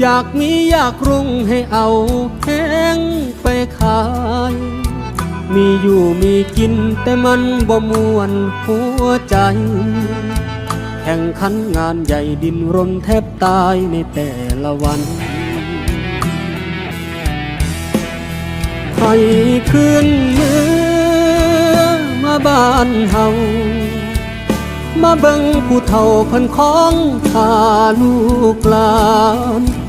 อยากมีอยากรุ่งให้เอาแพงไปขาย มีอยู่มีกินแต่มันบ่มวนหัวใจ แข่งขันงานใหญ่ดินรนแทบตายในแต่ละวันให้คืนเมือมาบ้านเฮามาเบิ่งผู้เฒ่าพันของข้าลูกหลาน